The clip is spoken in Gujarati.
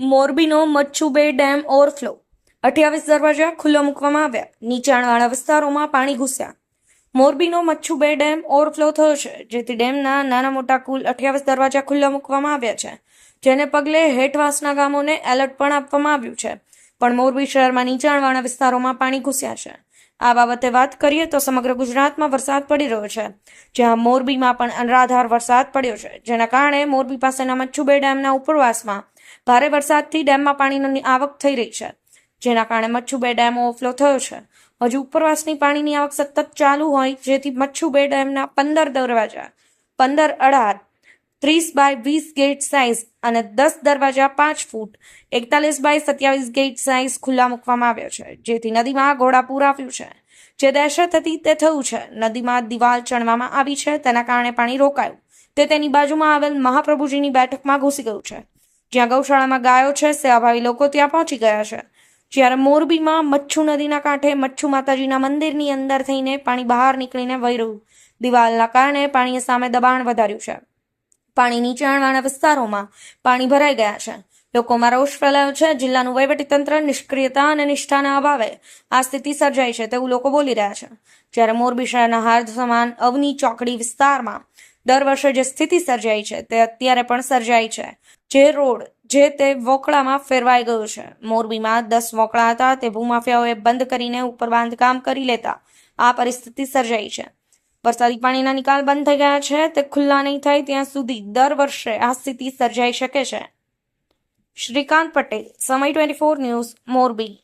મોરબીનો મચ્છુબે ડેમ ઓવરફ્લો. અઠ્યાવીસ દરવાજા ખુલ્લા મૂકવામાં આવ્યા. નીચાણવાળા વિસ્તારોમાં પાણી ઘૂસ્યા. મોરબીનો મચ્છુબે ડેમ ઓવરફ્લો થયો છે, જેથી ડેમના નાના મોટા કુલ અઠ્યાવીસ દરવાજા ખુલ્લા મૂકવામાં આવ્યા છે, જેને પગલે હેઠવાસના ગામોને એલર્ટ પણ આપવામાં આવ્યું છે. પણ મોરબી શહેરમાં નીચાણવાળા વિસ્તારોમાં પાણી ઘૂસ્યા છે. આ બાબતે વાત કરીએ તો સમગ્ર ગુજરાતમાં વરસાદ પડી રહ્યો છે. જ્યાં મોરબીમાં પણ અનરાધાર વરસાદ પડ્યો છે. જેના કારણે મોરબી પાસેના મચ્છુબે ડેમના ઉપરવાસમાં ભારે વરસાદથી ડેમમાં પાણીની આવક થઈ રહી છે. જેના કારણે મચ્છુબે ડેમ ઓવરફ્લો થયો છે. હજુ ઉપરવાસની પાણીની આવક સતત ચાલુ હોય, જેથી મચ્છુબે ડેમના પંદર દરવાજા, પંદર અઢાર ત્રીસ બાય વીસ ગેટ સાઇઝ અને દસ દરવાજા પાંચ ફૂટ. એકતાલીસ બાય સત્યાવીસ ગેટ સાઇઝ ખુલ્લા મૂકવામાં આવ્યા છે. જેથી નદીમાં ઘોડાપૂર આવ્યું છે. જે દહેશત હતી તે થયું છે. નદીમાં દિવાલ ચણવામાં આવી છે. તેના કારણે પાણી રોકાયું. તે તેની બાજુમાં આવેલ મહાપ્રભુજીની બેઠકમાં ઘૂસી ગયું છે. જ્યાં ગૌશાળામાં ગાયો છે, સેવાભાવી લોકો ત્યાં પહોંચી ગયા છે. જ્યારે મોરબીમાં મચ્છુ નદીના કાંઠે મચ્છુ માતાજીના મંદિરની અંદર થઈને પાણી બહાર નીકળીને વહી રહ્યું. દિવાલના કારણે પાણીએ સામે દબાણ વધાર્યું છે. પાણી નીચાણવાળા વિસ્તારોમાં પાણી ભરાઈ ગયા છે. લોકોમાં રોષ ફેલાયો છે. જિલ્લાનું વહીવટીતંત્ર નિષ્ક્રિયતા અને નિષ્ઠાના અભાવે આ સ્થિતિ સર્જાઈ છે તેવું લોકો બોલી રહ્યા છે. જ્યારે મોરબી શહેરના હાર્દ સમાન અવની ચોકડી વિસ્તારમાં દર વર્ષે જે સ્થિતિ સર્જાઈ છે તે અત્યારે પણ સર્જાઈ છે. જે રોડ જે તે વોકળામાં ફેરવાઈ ગયો છે. મોરબીમાં દસ વોકળા હતા તે ભૂમાફિયાઓએ બંધ કરીને ઉપર બાંધકામ કરી લેતા આ પરિસ્થિતિ સર્જાઈ છે. વરસાદી પાણીના નિકાલ બંધ થઈ ગયા છે, તે ખુલ્લા નહીં થાય ત્યાં સુધી દર વર્ષે આ સ્થિતિ સર્જાઈ શકે છે. શ્રીકાંત પટેલ, સમય ટ્વેન્ટી ફોર ન્યૂઝ, મોરબી.